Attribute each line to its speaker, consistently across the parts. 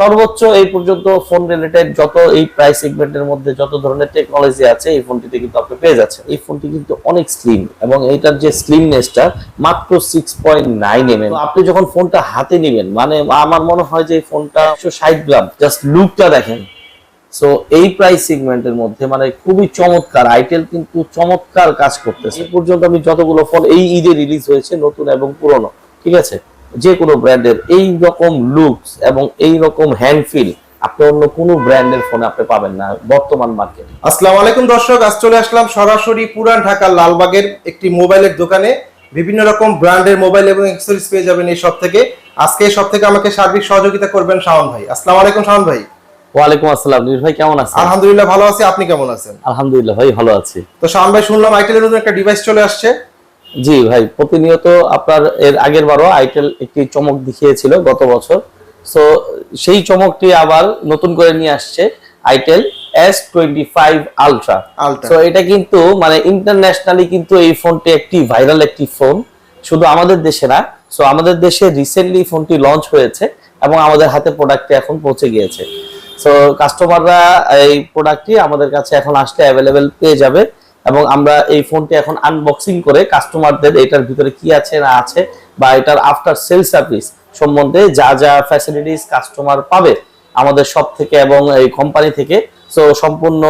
Speaker 1: সর্বোচ্চ এই পর্যন্ত ফোন রিলেটেড যত এই প্রাইস সেগমেন্টের মধ্যে যত ধরনের টেকনোলজি আছে, এই ফোনটিতে কিন্তু আপনি পেয়ে যাচ্ছেন। এই ফোনটি কিন্তু অনেক স্লিম এবং এইটার যে স্লিমনেসটা মাত্র সিক্স পয়েন্ট নাইন এম আপনি যখন ফোনটা হাতে নেবেন মানে আমার মনে হয় যে এই ফোনটা একশো ষাট গ্রাম জাস্ট লুকটা দেখেন। সো এই প্রাইস সেগমেন্টের মধ্যে মানে খুবই চমৎকার আইটেল কিন্তু চমৎকার কাজ করতেছে। এই পর্যন্ত আমি যতগুলো ফোন এই ঈদে রিলিজ হয়েছে, নতুন এবং পুরনো, ঠিক আছে? যে কোনো ব্র্যান্ডের এই রকম লুকস এবং এই রকম হ্যান্ড ফিল আপনি অন্য কোনো ব্র্যান্ডের ফোনে আপনি পাবেন না বর্তমান মার্কেটে
Speaker 2: আসসালামু আলাইকুম দর্শক আজ চলে আসলাম সরাসরি পুরান ঢাকার লালবাগের একটি মোবাইলের দোকানে। বিভিন্ন রকম ব্র্যান্ডের মোবাইল এবং অ্যাক্সেসরিজ পেয়ে যাবেন এই সব থেকে আজকে এই সব থেকে আমাকে সার্বিক সহযোগিতা করবেন শাওন ভাই। আসসালামু আলাইকুম শাওন ভাই।
Speaker 1: ওয়ালাইকুম আসসালাম নীর ভাই কেমন আছেন?
Speaker 2: আলহামদুলিল্লাহ ভালো আছি আপনি কেমন আছেন?
Speaker 1: আলহামদুলিল্লাহ ভাই ভালো আছি।
Speaker 2: তো শাওন ভাই শুনলাম আইটেলের নতুন একটা ডিভাইস চলে আসছে।
Speaker 1: জি ভাই প্রতিনিয়ত আপনার এর আগের বারও আইটেল একটি চমক দেখিয়েছিল গত বছর। সো সেই চমকটি আবার নতুন করে নিয়ে আসছে itel S twenty five ultra. তো এটা কিন্তু মানে ইন্টারন্যাশনালি কিন্তু এই ফোনটি একটি ভাইরাল একটি ফোন শুধু আমাদের দেশে না সো আমাদের দেশে রিসেন্টলি ফোনটি লঞ্চ হয়েছে এবং আমাদের হাতে প্রোডাক্টটি এখন পৌঁছে গিয়েছে। সো কাস্টমাররা এই প্রোডাক্টটি আমাদের কাছে এখন আসলে অ্যাভেলেবেল পেয়ে যাবে। এবং আমরা এই ফোনটি এখন আনবক্সিং করে কাস্টমারদের এটার ভিতরে কি আছে না আছে বা এটার আফটার সেল সার্ভিস সম্বন্ধে যা যা ফ্যাসিলিটিস কাস্টমার পাবে আমাদের সব থেকে এবং এই কোম্পানি থেকে। সো সম্পূর্ণ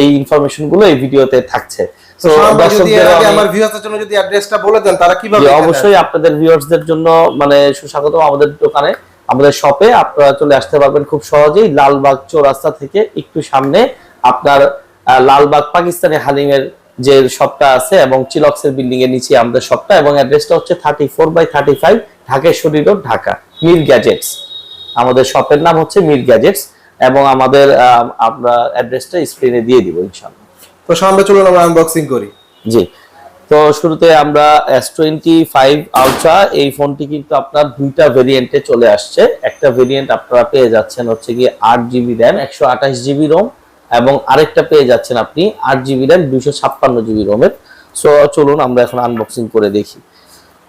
Speaker 1: এই ইনফরমেশনগুলো এই ভিডিওতে থাকছে।
Speaker 2: তো
Speaker 1: তো
Speaker 2: শাওন ভাই যদি এর
Speaker 1: দর্শকদের
Speaker 2: আমার ভিউয়ারদের জন্য যদি অ্যাড্রেসটা বলে দেন তারা কীভাবে
Speaker 1: অবশ্যই আপনাদের ভিউয়ার্সদের জন্য মানে সুস্বাগত আমাদের দোকানে আমাদের শপে আপনারা চলে আসতে পারবেন খুব সহজেই লালবাগ চৌরাস্তা থেকে একটু সামনে আপনার লালবাগ পাকিস্তানি হালিমের যে শপটা আছে এবং চিলক্সের বিল্ডিং এর নিচে আমাদের শপটা এবং অ্যাড্রেসটা হচ্ছে thirty four by thirty five Dhakeshwari road Dhaka Mir gadgets আমাদের শপের নাম হচ্ছে মির গ্যাজেটস এবং আমাদের আমরা অ্যাড্রেসটা স্ক্রিনে দিয়ে দিব ইনশাল্লাহ
Speaker 2: তো ভাই চলুন আমরা আনবক্সিং করি।
Speaker 1: জি। তো শুরুতে আমরা এস টোয়েন্টি ফাইভ আলট্রা এই ফোনটি কিন্তু আপনার দুইটা ভেরিয়েন্টে চলে আসছে। একটা ভেরিয়েন্ট আপনারা পেয়ে যাচ্ছেন হচ্ছে গিয়ে আট জিবি র্যাম একশো আঠাশ জিবি রোম এবং আরেকটা পেয়ে যাচ্ছেন আপনি আট জিবি র্যাম দুশো ছাপ্পান্ন জিবি রোমের সো চলুন আমরা এখন আনবক্সিং করে দেখি।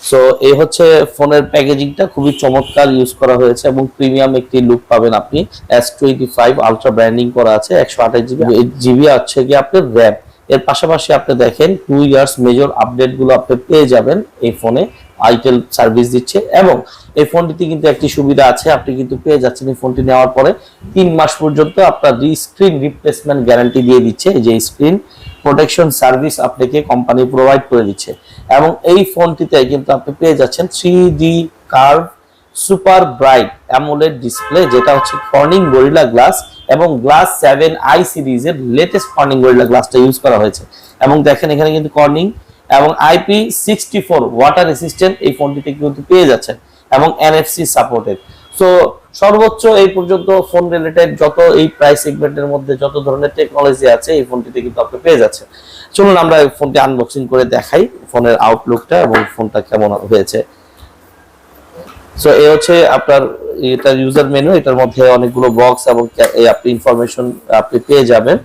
Speaker 1: সো এই হচ্ছে ফোনের প্যাকেজিংটা, খুবই চমৎকার ইউজ করা হয়েছে এবং প্রিমিয়াম একটি লুক পাবেন আপনি। S twenty five ultra branding করা আছে, একশো আঠাশ জিবি জিবি আছে গিয়ে আপনার র্যাম এর পাশাপাশি আপনি দেখেন টু ইয়ার্স মেজর আপডেটগুলো আপনি পেয়ে যাবেন এই ফোনে আইটেল সার্ভিস দিচ্ছে এবং এই ফোনটিতে কিন্তু একটি সুবিধা আছে, আপনি কিন্তু পেয়ে যাচ্ছেন এই ফোনটি নেওয়ার পরে। তিন মাস পর্যন্ত আপনার স্ক্রিন রিপ্লেসমেন্ট গ্যারান্টি দিয়ে দিচ্ছে যে স্ক্রিন প্রোটেকশন সার্ভিস আপনাকে কোম্পানি প্রোভাইড করে দিচ্ছে। এবং এই ফোনটিতে কিন্তু আপনি পেয়ে যাচ্ছেন three D curve super bright AMOLED display যেটা হচ্ছে কর্নিং গরিলা গ্লাস এবং গ্লাস সেভেন আই সিরিজের লেটেস্ট কর্নিং গরিলা গ্লাসটা ইউজ করা হয়েছে। এবং দেখেন এখানে কিন্তু কর্নিং এবং IP sixty four water resistant এই ফোনটিতে কিন্তু পেয়ে যাচ্ছেন। এবং এনএফসি সাপোর্টেড সো সর্বোচ্চ এই পর্যন্ত ফোন রিলেটেড যত এই প্রাইস সেগমেন্টের মধ্যে যত ধরনের টেকনোলজি আছে, এই ফোনটিতে কিন্তু আপনি পেয়ে যাচ্ছেন। চলুন আমরা ফোনটি আনবক্সিং করে দেখাই ফোনের আউটলুকটা এবং ফোনটা কেমন হয়েছে। সো এই হচ্ছে আপনার এটা ইউজার মেনু এটার মধ্যে অনেকগুলো বক্স এবং এই আপনি ইনফরমেশন আপনি পেয়ে যাবেন।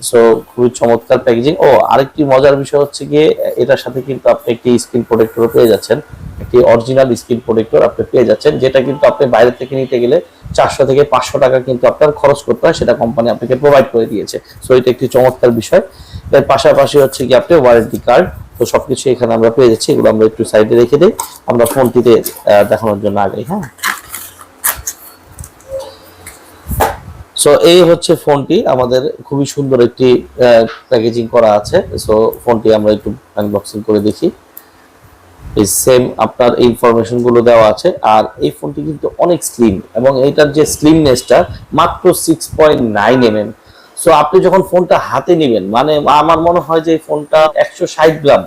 Speaker 1: সো খুবই চমৎকার প্যাকেজিং ও, আরেকটি মজার বিষয় হচ্ছে গিয়ে, এটার সাথে কিন্তু আপনি একটি স্ক্রিন প্রোটেক্টরও পেয়ে যাচ্ছেন। একটি অরিজিনাল স্ক্রিন প্রোটেক্টর আপনি পেয়ে যাচ্ছেন, যেটা কিন্তু আপনি বাইরে থেকে নিতে গেলে চারশো থেকে পাঁচশো টাকা কিন্তু আপনার খরচ করতে হয়, সেটা কোম্পানি আপনাকে প্রোভাইড করে দিয়েছে। সো এটা একটি চমৎকার বিষয়। এর পাশাপাশি হচ্ছে কি, আপনি ওয়ারেন্টি কার্ড তো সবকিছু এখানে আমরা পেয়ে যাচ্ছি, এগুলো আমরা একটু সাইডে রেখে দিই। আমরা ফোনটিতে দেখানোর জন্য আগে হ্যাঁ? সো এই হচ্ছে ফোনটি আমাদের খুবই সুন্দর একটি প্যাকেজিং করা আছে। সো ফোনটি আমরা একটু আনবক্সিং করে দেখি। এই সেম আপনার ইনফরমেশনগুলো দেওয়া আছে। আর এই ফোনটি কিন্তু অনেক স্লিম এবং এটার যে স্লিমনেসটা মাত্র six point nine M M so আপনি যখন ফোনটা হাতে নেবেন মানে আমার মনে হয় যে ফোনটা একশো ষাট গ্রাম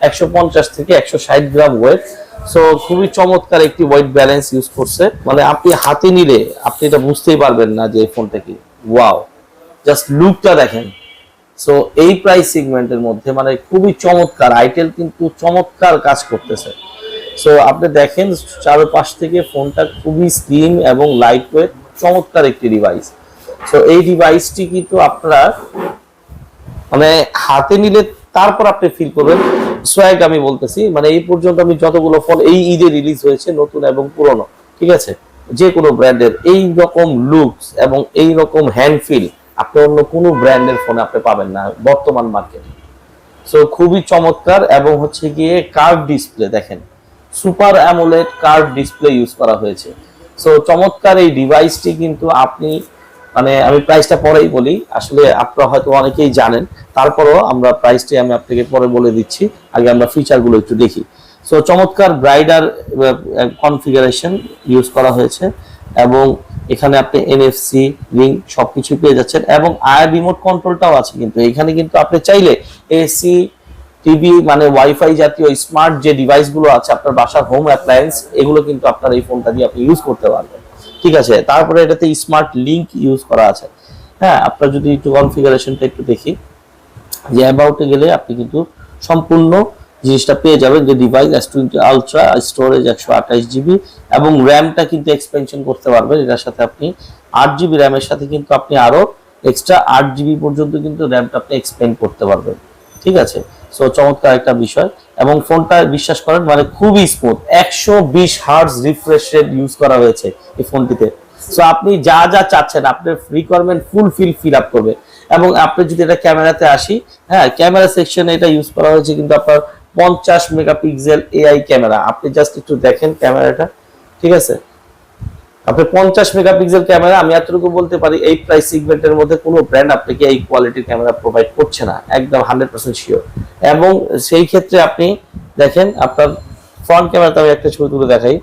Speaker 1: একশো পঞ্চাশ থেকে একশো ষাট গ্রাম ওয়েট সো খুবই চমৎকার একটি ওয়েট ব্যালেন্স ইউজ করছে। মানে আপনি হাতে নিলে, আপনি এটা বুঝতেই পারবেন না যে এই ফোনটা কি। ওয়াও জাস্ট লুকটা দেখেন। সো এই প্রাইস সেগমেন্টের মধ্যে মানে খুবই চমৎকার আইটেল কিন্তু চমৎকার কাজ করতেছে। সো আপনি দেখেন চারপাশ থেকে ফোনটা খুবই স্লিম এবং লাইট ওয়েট চমৎকার একটি ডিভাইস সো এই ডিভাইসটি কিন্তু আপনারা মানে হাতে নিলে তারপর আপনি ফিল করবেন। সোয়াগ আমি বলতেছি মানে এই পর্যন্ত আমি যতগুলো ফোন এই ঈদে রিলিজ হয়েছে, নতুন এবং পুরনো, ঠিক আছে? যে কোনো ব্র্যান্ডের এই রকম লুকস এবং এই রকম হ্যান্ড ফিল আপনি অন্য কোনো ব্র্যান্ডের ফোনে আপনি পাবেন না, বর্তমান মার্কেটে সো খুবই চমৎকার এবং হচ্ছে গিয়ে কার্ভ ডিসপ্লে দেখেন super AMOLED curve display use করা হয়েছে। সো চমৎকার এই ডিভাইসটি কিন্তু আপনি মানে আমি প্রাইসটা পরেই বলি, আসলে আপনারা হয়তো অনেকেই জানেন, তারপরও আমরা প্রাইসটি আমি আপনাকে পরে বলে দিচ্ছি, আগে আমরা ফিচারগুলো একটু দেখি। সো চমৎকার ব্রাইডার কনফিগারেশন ইউজ করা হয়েছে এবং এখানে আপনি এনএফসি লিঙ্ক সবকিছু পেয়ে যাচ্ছেন এবং আয়ার রিমোট কন্ট্রোলটাও আছে কিন্তু। এখানে কিন্তু আপনি চাইলে এসি টিভি মানে ওয়াইফাই জাতীয় স্মার্ট যে ডিভাইসগুলো আছে, আপনার বাসার হোম অ্যাপ্লায়েন্স এগুলো কিন্তু আপনার এই ফোনটা দিয়ে আপনি ইউজ করতে পারবেন। ঠিক আছে? তারপরে এটাতে স্মার্ট লিংক ইউজ করা আছে। হ্যাঁ আপনার যদি একটু কনফিগারেশনটা একটু দেখি। যে অ্যাবাউটে গেলে আপনি কিন্তু সম্পূর্ণ জিনিসটা পেয়ে যাবেন যে device S twenty ultra storage একশো আঠাশ জিবি এবং র্যামটা কিন্তু এক্সপেনশন করতে পারবেন। এটার সাথে আপনি আট জিবি র্যামের সাথে কিন্তু আপনি আরও এক্সট্রা আট জিবি পর্যন্ত কিন্তু র্যামটা আপনি এক্সপেন্ড করতে পারবেন। ঠিক আছে? সো চমৎকার একটা বিষয়। এবং ফোনটা বিশ্বাস করেন মানে খুবই স্মুথ একশো বিশ হার্স রিফ্রেশ রেট ইউজ করা হয়েছে এই ফোনটিতে সো আপনি যা যা চাচ্ছেন, আপনার requirement fulfil fill up করবে। এবং আপনি যদি এটা ক্যামেরাতে আসি হ্যাঁ ক্যামেরা সেকশনে এটা ইউজ করা হয়েছে কিন্তু আপনার পঞ্চাশ মেগাপিক্সেল এআই ক্যামেরা। আপনি জাস্ট একটু দেখেন ক্যামেরাটা, ঠিক আছে? আপনি পঞ্চাশ মেগাপিক্সেল ক্যামেরা, আমি এতটুকু বলতে পারি, এই প্রাইস সিগমেন্টের মধ্যে কোনো ব্র্যান্ড আপনাকে এই কোয়ালিটির ক্যামেরা প্রোভাইড করছে না, একদম হান্ড্রেড পার্সেন্ট শিওর এবং সেই ক্ষেত্রে আপনি দেখেন, আপনার ফ্রন্ট ক্যামেরাতে আমি একটা ছবি তুলে দেখাই।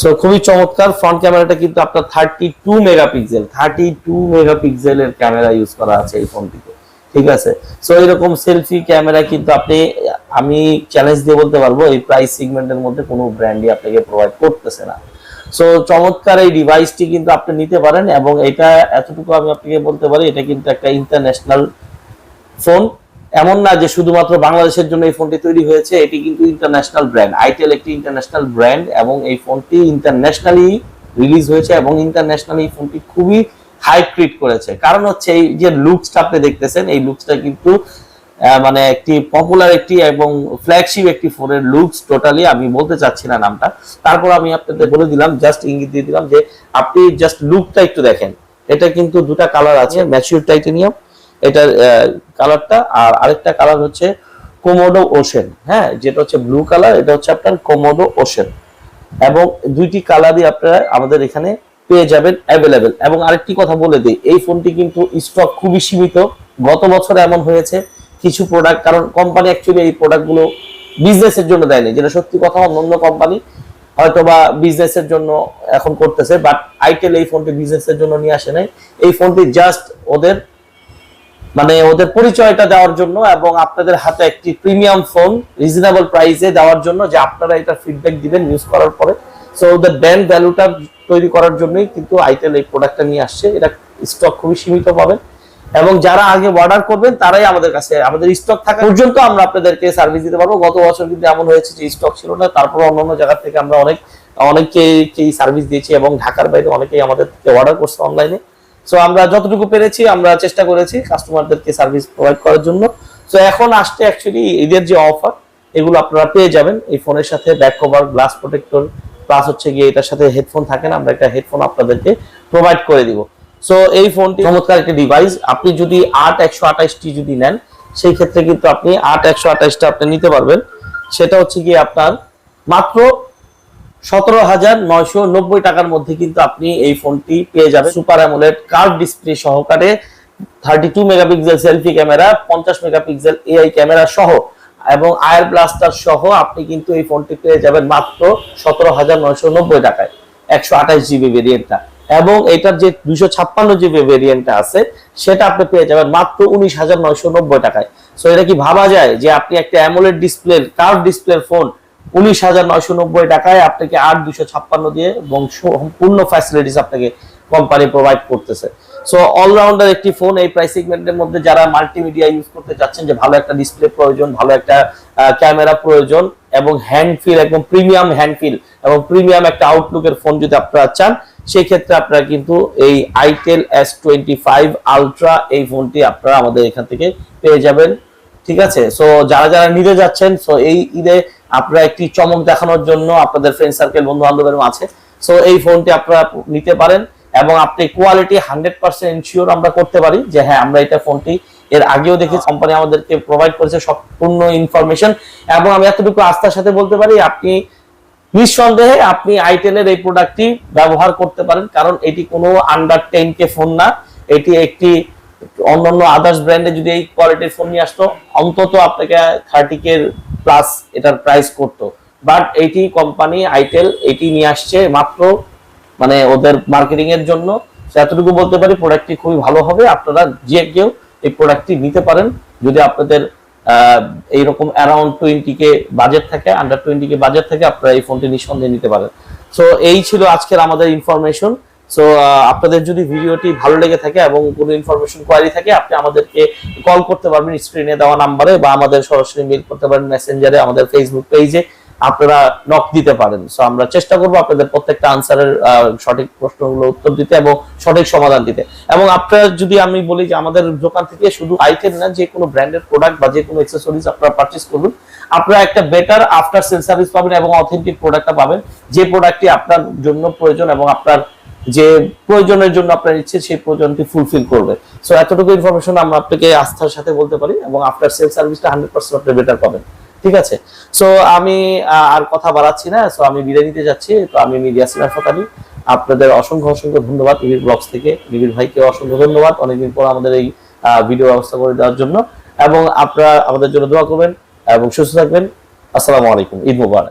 Speaker 1: সো খুবই চমৎকার ফ্রন্ট ক্যামেরাটা কিন্তু আপনার thirty two megapixel thirty two মেগাপিক্সেলের ক্যামেরা ইউজ করা আছে এই ফোনটিতে ঠিক আছে? সো এরকম সেলফি ক্যামেরা কিন্তু আপনি, আমি চ্যালেঞ্জ দিয়ে বলতে পারব, এই প্রাইস সিগমেন্টের মধ্যে কোনো ব্র্যান্ডই আপনাকে প্রোভাইড করতেছে না। সো চমৎকার এই ডিভাইসটি কিন্তু আপনি নিতে পারেন এবং এটা এতটুকু আমি আপনাকে বলতে পারি, এটা কিন্তু একটা ইন্টারন্যাশনাল ফোন এমন না যে শুধুমাত্র বাংলাদেশের জন্য এই ফোনটি তৈরি হয়েছে, এটি কিন্তু ইন্টারন্যাশনাল ব্র্যান্ড আইটেল একটি ইন্টারন্যাশনাল ব্র্যান্ড এবং এই ফোনটি ইন্টারন্যাশনালি রিলিজ হয়েছে এবং ইন্টারন্যাশনালি এই ফোনটি খুবই হাই ট্রিট করেছে। কারণ হচ্ছে এই যে লুকসটা আপনি দেখতেছেন এই লুকসটা কিন্তু মানে একটি পপুলার একটি এবং ফ্ল্যাগশিপ একটি ফোনের লুকস টোটালি আমি বলতে চাচ্ছি না নামটা। তারপর আমি আপনাদের বলে দিলাম জাস্ট ইঙ্গিত দিয়ে দিলাম যে আপনি জাস্ট লুকটা একটু দেখেন। এটা কিন্তু দুটা কালার আছে ম্যাচিউর টাইটেনিয়াম এটার কালারটা আর আরেকটা কালার হচ্ছে কোমোডো ওশেন হ্যাঁ যেটা হচ্ছে ব্লু কালার এটা হচ্ছে আপনার কোমোডো ওশেন এবং দুইটি কালারই আপনারা আমাদের এখানে পেয়ে যাবেন অ্যাভেলেবেল এবং আরেকটি কথা বলে দিই, এই ফোনটি কিন্তু স্টক খুবই সীমিত। গত বছর এমন হয়েছে কিছু প্রোডাক্ট কারণ কোম্পানি অ্যাকচুয়ালি এই প্রোডাক্টগুলো বিজনেসের জন্য দেয়নি, যেটা সত্যি কথা অন্য কোম্পানি হয়তো বা বিজনেসের জন্য এখন করতেছে বাট আইটেল এই ফোনটি বিজনেসের জন্য নিয়ে আসে নাই। এই ফোনটি জাস্ট ওদের মানে ওদের পরিচয়টা দেওয়ার জন্য এবং আপনাদের হাতে একটি প্রিমিয়াম ফোন রিজনেবল প্রাইসে দেওয়ার জন্য যে আপনারা এটা ফিডব্যাক দিবেন ইউজ করার পরে। সো ওদের ব্র্যান্ড ভ্যালুটা তৈরি করার জন্যই কিন্তু আইটেল এই প্রোডাক্টটা নিয়ে আসছে। এটা স্টক খুবই সীমিত পাবেন। এবং যারা আগে অর্ডার করবেন, তারাই আমাদের কাছে, আমাদের স্টক থাকা পর্যন্ত আমরা আপনাদেরকে সার্ভিস দিতে পারব। গত বছর কিন্তু এমন হয়েছে যে স্টক ছিল না। তারপর অন্যান্য জায়গা থেকে আমরা অনেক অনেককে সার্ভিস দিয়েছি এবং ঢাকার বাইরে অনেকেই আমাদের অর্ডার করছে অনলাইনে সো আমরা যতটুকু পেরেছি, আমরা চেষ্টা করেছি কাস্টমারদেরকে সার্ভিস প্রোভাইড করার জন্য। সো এখন আসছে অ্যাকচুয়ালি ঈদের যে অফার এগুলো আপনারা পেয়ে যাবেন। এই ফোনের সাথে back cover glass protector plus হচ্ছে গিয়ে এটার সাথে হেডফোন থাকে না, আমরা একটা হেডফোন আপনাদেরকে প্রোভাইড করে দিব। সো এই ফোনটি চমৎকার একটা ডিভাইস আপনি যদি আট একশো আঠাশটি যদি নেন, সেই ক্ষেত্রে কিন্তু আপনি আট একশো আঠাশটা আপনি নিতে পারবেন। সেটা হচ্ছে গিয়ে আপনার মাত্র সতেরো হাজার নয়শো নব্বই টাকার মধ্যে কিন্তু আপনি এই ফোনটি পেয়ে যাবেন। সুপার অ্যামোলেড কার্ভ ডিসপ্লে সহকারে thirty two megapixel selfie camera পঞ্চাশ মেগাপিক্সেল এআই ক্যামেরা সহ। এবং আয়ার ব্লাস্টার সহ আপনি কিন্তু এই ফোনটি পেয়ে যাবেন মাত্র সতেরো হাজার নয়শো নব্বই টাকায়, একশো আঠাশ জিবি ভেরিয়েন্টটা এবং এটার যে দুশো ছাপ্পান্ন জিবি ভেরিয়েন্টটা আছে, সেটা আপনি পেয়ে যাবেন মাত্র উনিশ হাজার নয়শো নব্বই টাকায়। সো এটা কি ভাবা যায় যে আপনি একটা অ্যামোলেড ডিসপ্লে কার্ভ ডিসপ্লের ফোন উনিশ হাজার নয়শো নব্বই টাকায় আপনাকে আট দুশো ছাপ্পান্ন দিয়ে এবং সম্পূর্ণ ফ্যাসিলিটিস আপনাকে কোম্পানি প্রোভাইড করতেছে। সো অলরাউন্ডার একটি ফোন এই প্রাইস সেগমেন্টের মধ্যে যারা মাল্টিমিডিয়া ইউজ করতে চাচ্ছেন যে ভালো একটা ডিসপ্লে প্রয়োজন, ভালো একটা ক্যামেরা প্রয়োজন এবং হ্যান্ড ফিল একদম প্রিমিয়াম হ্যান্ড ফিল এবং প্রিমিয়াম একটা আউটলুকের ফোন যদি আপনারা চান সেই ক্ষেত্রে আপনারা কিন্তু এই Itel S twenty five ultra এই ফোনটি আপনারা আমাদের এখান থেকে পেয়ে যাবেন। ঠিক আছে? সো যারা যারা নিতে যাচ্ছেন সো এই ঈদে আপনারা একটি চমক দেখানোর জন্য আপনাদের ফ্রেন্ড সার্কেল বন্ধু বান্ধবের মাঝে সো এই ফোনটি আপনারা নিতে পারেন। এবং আপনি কোয়ালিটি হান্ড্রেড পার্সেন্ট ইনশিওর আমরা করতে পারি যে হ্যাঁ আমরা এটা ফোনটি এর আগেও দেখেছি কোম্পানি আমাদেরকে প্রোভাইড করেছে সম্পূর্ণ ইনফরমেশন এবং আমি এতটুকু আস্থার সাথে বলতে পারি, আপনি নিঃসন্দেহে আপনি আইটেলের এই প্রোডাক্টটি ব্যবহার করতে পারেন, কারণ এটি কোনো আন্ডার টেন কে ফোন না, এটি একটি অন্যান্য আদার্স ব্র্যান্ডে যদি এই কোয়ালিটির ফোন নিয়ে আসতো, অন্তত আপনাকে থার্টি কে প্লাস এটার প্রাইস করতো। বাট এইটি কোম্পানি আইটেল এটি নিয়ে আসছে মাত্র মানে ওদের মার্কেটিং এর জন্য এতটুকু বলতে পারি প্রোডাক্টটি খুবই ভালো হবে। আপনারা যে কেউ এই প্রোডাক্টটি নিতে পারেন। যদি আপনাদের এইরকম অ্যারাউন্ড টোয়েন্টি কে বাজেট থাকে আন্ডার টোয়েন্টি কে বাজেট থাকে, আপনারা এই ফোনটি নিঃসন্দেহে নিতে পারেন। সো এই ছিল আজকের আমাদের ইনফরমেশন সো আপনাদের যদি ভিডিওটি ভালো লেগে থাকে এবং কোনো ইনফরমেশন কোয়ারি থাকে, আপনি আমাদেরকে কল করতে পারবেন স্ক্রিনে দেওয়া নাম্বারে বা আমাদের সরাসরি মেল করতে পারেন মেসেঞ্জারে আমাদের ফেসবুক পেজে আপনারা নক দিতে পারেন। সো আমরা চেষ্টা করব আপনাদের প্রত্যেকটা আনসারের সঠিক প্রশ্নগুলো উত্তর দিতে এবং সঠিক সমাধান দিতে। এবং আপনারা যদি আমি বলি যে আমাদের দোকান থেকে শুধু আইটেম না যে কোনো ব্র্যান্ডের প্রোডাক্ট বা যে কোনো অ্যাক্সেসরিজ আপনারা পারচেজ করবেন, আপনারা একটা বেটার আফটার সেল সার্ভিস পাবেন এবং অথেন্টিক প্রোডাক্টটা পাবেন। যে প্রোডাক্টটি আপনার জন্য প্রয়োজন এবং আপনার যে প্রয়োজনের জন্য আপনার ইচ্ছে, সেই প্রয়োজনটি ফুলফিল করবে। সো এতটুকু ইনফরমেশন আমরা আপনাকে আস্থার সাথে বলতে পারি এবং আফটার সেল সার্ভিসটা হান্ড্রেড পার্সেন্ট আপনি বেটার পাবেন। ঠিক আছে? সো আমি আর কথা বাড়াচ্ছি না সো আমি বিদায় নিতে যাচ্ছি, তো আমি মিডিয়া সিনার আমি আপনাদের অসংখ্য অসংখ্য ধন্যবাদ নিবিড় ব্লগস থেকে। নিবিড় ভাইকে অসংখ্য ধন্যবাদ অনেকদিন পর আমাদের এই ভিডিও ব্যবস্থা করে দেওয়ার জন্য। এবং আপনারা আমাদের জন্য দোয়া করবেন এবং সুস্থ থাকবেন। আসসালামু আলাইকুম। ঈদ মুবারক।